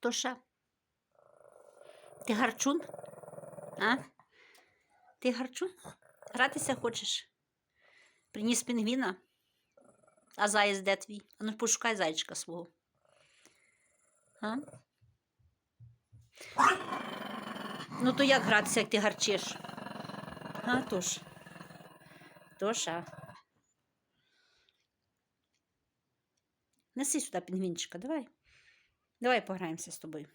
Тоша. Ти гарчун? А? Ти гарчун? Гратися хочеш? Приніс пінгвіна? А заєць де твій? А ну пошукай зайчика свого. А? Ну то як гратися, як ти гарчиш? А, Тош? Тоша. Неси сюди пінгвінчика, давай. Давай пограємося з тобою.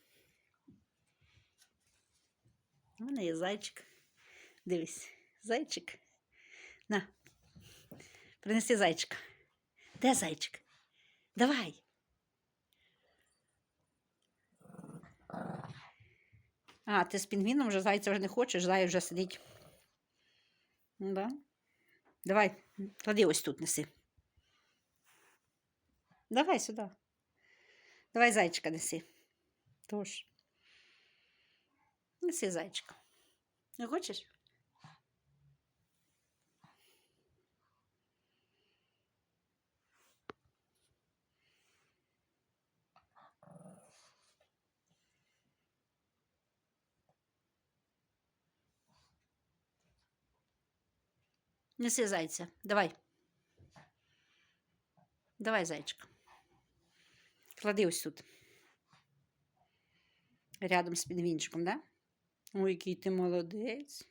У мене є зайчик. Дивись, зайчик. На. Принеси зайчика. Де зайчик? Давай. А, ти з пінгвіном вже зайця вже не хочеш, зай вже сидить. Ну, да. Давай, клади ось тут неси. Давай сюди. Давай зайчика неси. Тож. Неси зайчика. Не хочеш? Неси зайця. Давай. Давай, зайчика. Клади ось тут. Рядом з підвінчиком, да? Ой, який ти молодець.